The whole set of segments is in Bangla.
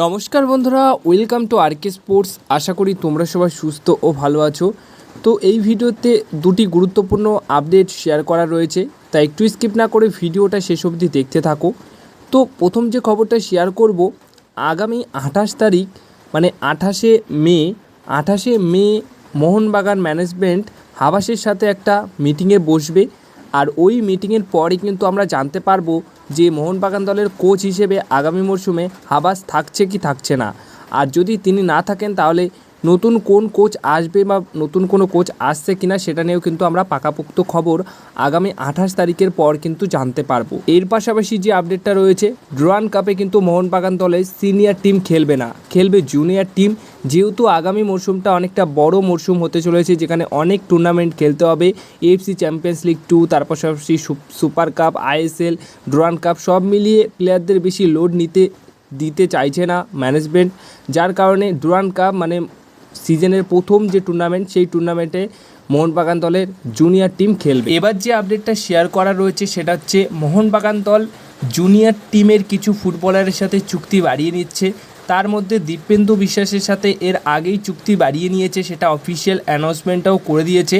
নমস্কার বন্ধুরা ওয়েলকাম টু আরকে স্পোর্টস আশা করি তোমরা সবাই সুস্থ ও ভালো আছো। তো এই ভিডিওতে দুটি গুরুত্বপূর্ণ আপডেট শেয়ার করা রয়েছে। তাই একটু স্কিপ না করে ভিডিওটা শেষ অবধি দেখতে থাকো। তো প্রথম যে খবরটা শেয়ার করব, আগামী আঠাশ তারিখ মানে আঠাশে মে আঠাশে মে মোহনবাগান ম্যানেজমেন্ট হাবাসের সাথে একটা মিটিংয়ে বসবে। আর ওই মিটিংয়ের পরই কিন্তু আমরা জানতে পারব যে মোহনবাগান দলের কোচ হিসেবে আগামী মরশুমে হাবাস থাকছে কি থাকছে না। আর যদি তিনি না থাকেন, তাহলে নতুন কোন কোচ আসবে বা নতুন কোনো কোচ আসছে কিনা সেটা নিয়েও কিন্তু আমরা পাকাপোক্ত খবর আগামী আঠাশ তারিখের পর কিন্তু জানতে পারব। এর পাশাপাশি যে আপডেটটা রয়েছে ড্রোয়ান কাপে কিন্তু মোহনবাগান দলের সিনিয়র টিম খেলবে না। খেলবে জুনিয়র টিম যেহেতু আগামী মরশুমটা অনেকটা বড় মরশুম হতে চলেছে, যেখানে অনেক টুর্নামেন্ট খেলতে হবে। এএফসি চ্যাম্পিয়ন্স লিগ টু তার পাশাপাশি super cup ISL Durand cup সব মিলিয়ে প্লেয়ারদের বেশি লোড নিতে, দিতে চাইছে না ম্যানেজমেন্ট যার কারণে ডুরান কাপ মানে সিজনের প্রথম যে টুর্নামেন্ট সেই টুর্নামেন্টে মোহনবাগান দলের জুনিয়র টিম খেলবে। এবার যে আপডেটটা শেয়ার করা রয়েছে, সেটা হচ্ছে মোহনবাগান দল জুনিয়র টিমের কিছু ফুটবলারের সাথে চুক্তি বাড়িয়ে নিচ্ছে। তার মধ্যে দীপেন্দু বিশ্বাসের সাথে এর আগেই চুক্তি বাড়িয়ে নিয়েছে, সেটা অফিসিয়াল অ্যানাউন্সমেন্টটাও করে দিয়েছে।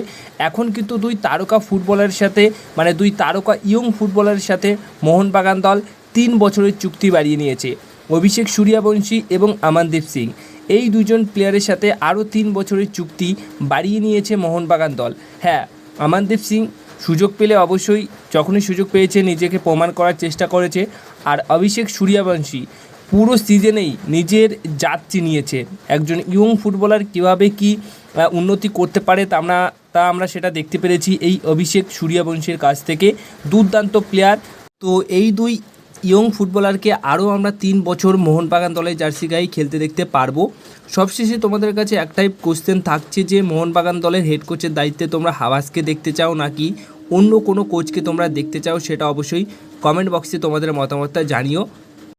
এখন কিন্তু দুই তারকা ফুটবলারের সাথে মানে দুই তারকা ইয়ং ফুটবলারের সাথে মোহনবাগান দল তিন বছরের চুক্তি বাড়িয়ে নিয়েছে। অভিষেক সূর্যবংশী এবং আমানদীপ সিং। এই দুজন প্লেয়ারের সাথে আরও তিন বছরের চুক্তি বাড়িয়ে নিয়েছে মোহনবাগান দল। হ্যাঁ আমানদীপ সিং সুযোগ পেলে অবশ্যই, যখনই সুযোগ পেয়েছে, নিজেকে প্রমাণ করার চেষ্টা করেছে। আর অভিষেক সূর্যবংশী পুরো সিজনেই নিজের জাত চিনিয়েছে। একজন ইয়ং ফুটবলার কীভাবে কি উন্নতি করতে পারে তা আমরা তা আমরা সেটা দেখতে পেরেছি এই অভিষেক সূর্যবংশীর কাছ থেকে, দুর্দান্ত প্লেয়ার তো এই দুই ইয়ং ফুটবলারকে আরও আমরা তিন বছর মোহনবাগান দলের জার্সি গায়ে খেলতে দেখতে পারব। সবশেষে তোমাদের কাছে একটাই কোশ্চেন থাকছে যে, মোহনবাগান দলের হেড কোচের দায়িত্বে তোমরা হাওয়াসকে দেখতে চাও নাকি অন্য কোনো কোচকে তোমরা দেখতে চাও সেটা অবশ্যই কমেন্ট বক্সে তোমাদের মতামতটা জানিও।